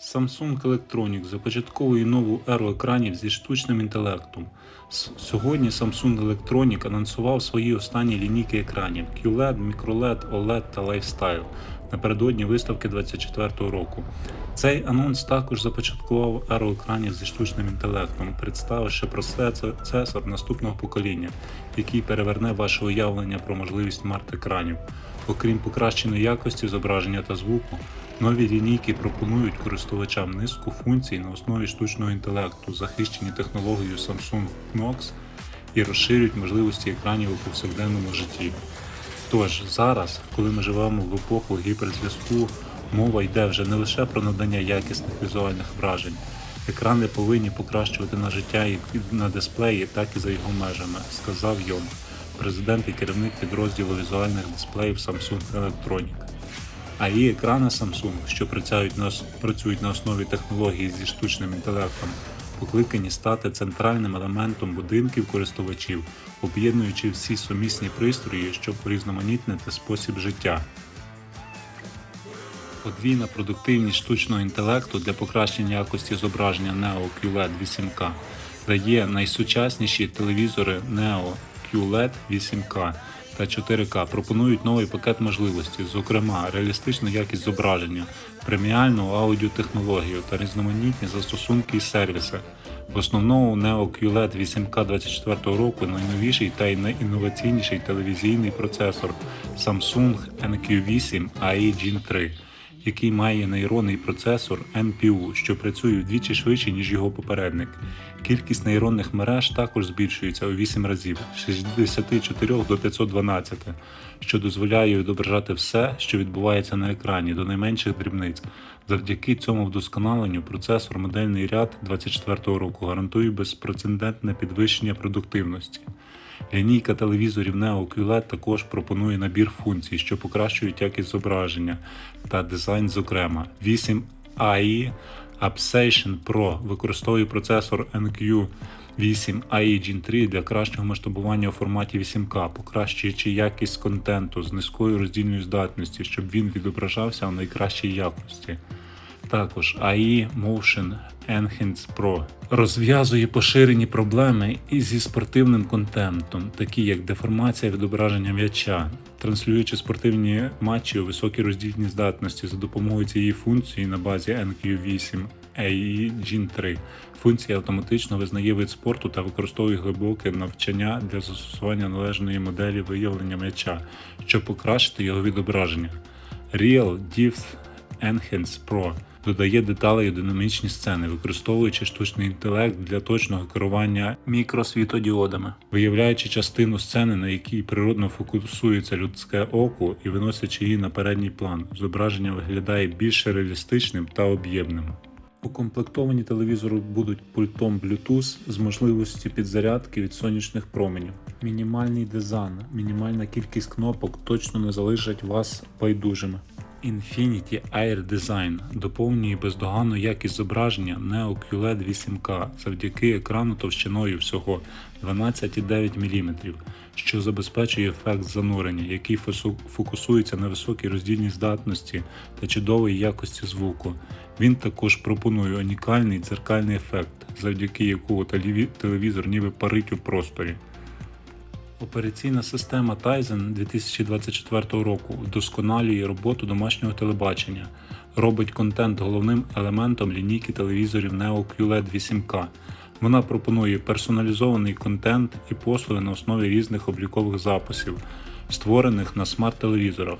Samsung Electronics започатковує нову еру екранів зі штучним інтелектом. Сьогодні Samsung Electronics анонсував свої останні лінійки екранів QLED, MicroLED, OLED та Lifestyle напередодні виставки 2024 року. Цей анонс також започаткував еру екранів зі штучним інтелектом, представивши процесор наступного покоління, який переверне ваше уявлення про можливість смарт-екранів. Окрім покращеної якості зображення та звуку, нові лінійки пропонують користувачам низку функцій на основі штучного інтелекту, захищені технологією Samsung Knox і розширюють можливості екранів у повсякденному житті. Тож зараз, коли ми живемо в епоху гіперзв'язку, мова йде вже не лише про надання якісних візуальних вражень. Екрани повинні покращувати на життя як на дисплеї, так і за його межами, сказав Йом, президент і керівник підрозділу візуальних дисплеїв Samsung Electronics. А і екрани Samsung, що працюють на, основі технології зі штучним інтелектом, покликані стати центральним елементом будинків користувачів, об'єднуючи всі сумісні пристрої, щоб урізноманітнити спосіб життя. Подвійна продуктивність штучного інтелекту для покращення якості зображення Neo QLED 8K дає найсучасніші телевізори Neo QLED 8K та 4К пропонують новий пакет можливостей, зокрема реалістичну якість зображення, преміальну аудіотехнологію та різноманітні застосунки і сервіси. В основному Neo QLED 8K 24 року найновіший та й найінноваційніший телевізійний процесор Samsung NQ8 AI Gen 3 який має нейронний процесор NPU, що працює вдвічі швидше, ніж його попередник. Кількість нейронних мереж також збільшується у 8 разів з 64 до 512, що дозволяє відображати все, що відбувається на екрані до найменших дрібниць. Завдяки цьому вдосконаленню процесор модельний ряд 24 року гарантує безпрецедентне підвищення продуктивності. Лінійка телевізорів Neo QLED також пропонує набір функцій, що покращують якість зображення та дизайн зокрема. 8 AI Upstation Pro використовує процесор NQ 8 AI Gen 3 для кращого масштабування у форматі 8К, покращуючи якість контенту з низькою роздільною здатністю, щоб він відображався у найкращій якості. Також AI Motion Enhance Pro розв'язує поширені проблеми і зі спортивним контентом, такі як деформація відображення м'яча, транслюючи спортивні матчі у високій роздільній здатності за допомогою цієї функції на базі NQ8 AI Gen 3. Функція автоматично визнає вид спорту та використовує глибоке навчання для застосування належної моделі виявлення м'яча, щоб покращити його відображення. Real Depth Enhance Pro додає деталей у динамічні сцени, використовуючи штучний інтелект для точного керування мікросвітодіодами, виявляючи частину сцени, на якій природно фокусується людське око і виносячи її на передній план. Зображення виглядає більш реалістичним та об'ємним. Укомплектовані телевізори будуть пультом Bluetooth з можливістю підзарядки від сонячних променів. Мінімальний дизайн, мінімальна кількість кнопок точно не залишать вас байдужими. Infinity Air Design доповнює бездоганну якість зображення Neo QLED 8K завдяки екрану товщиною всього 12,9 мм, що забезпечує ефект занурення, який фокусується на високій роздільній здатності та чудовій якості звуку. Він також пропонує унікальний дзеркальний ефект, завдяки телеві- телевізор ніби парить у просторі. Операційна система Tizen 2024 року вдосконалює роботу домашнього телебачення, робить контент головним елементом лінійки телевізорів Neo QLED 8K. Вона пропонує персоналізований контент і послуги на основі різних облікових записів, створених на смарт-телевізорах.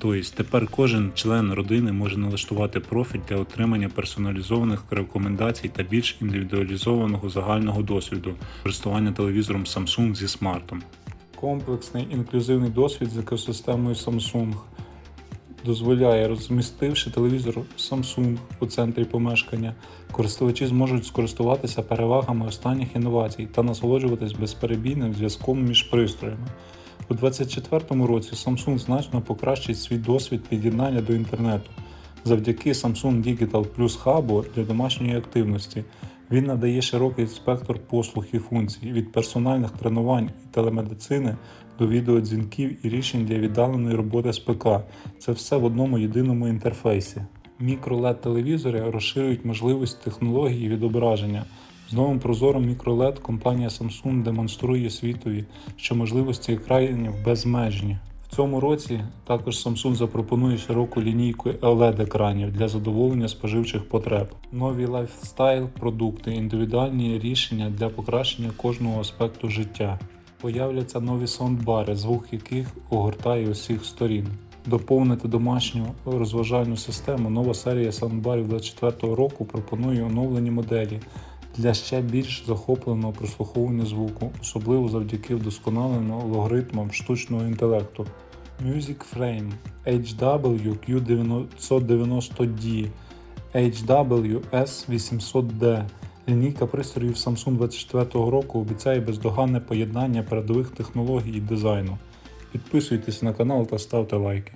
Тобто тепер кожен член родини може налаштувати профіль для отримання персоналізованих рекомендацій та більш індивідуалізованого загального досвіду користування телевізором Samsung зі смартом. Комплексний інклюзивний досвід з екосистемою Samsung дозволяє, розмістивши телевізор Samsung у центрі помешкання, користувачі зможуть скористуватися перевагами останніх інновацій та насолоджуватись безперебійним зв'язком між пристроями. У 2024 році Samsung значно покращить свій досвід під'єднання до інтернету. Завдяки Samsung Digital Plus Hub для домашньої активності він надає широкий спектр послуг і функцій від персональних тренувань і телемедицини до відеодзвінків і рішень для віддаленої роботи з ПК. Це все в одному єдиному інтерфейсі. Мікро-LED телевізори розширюють можливість технології відображення. З новим прозором мікро-LED компанія Samsung демонструє світові, що можливості екранів безмежні. В цьому році також Samsung запропонує широку лінійку oled екранів для задоволення споживчих потреб. Нові лайфстайл продукти, індивідуальні рішення для покращення кожного аспекту життя. Появляться нові саундбари, звук яких огортає усіх сторін. Доповнити домашню розважальну систему. Нова серія саундбарів 24 року пропонує оновлені моделі для ще більш захопленого прослуховування звуку, особливо завдяки вдосконаленим алгоритмам штучного інтелекту. Music Frame HW Q990D HW S800D Лінійка пристроїв Samsung 24 року обіцяє бездоганне поєднання передових технологій і дизайну. Підписуйтесь на канал та ставте лайки.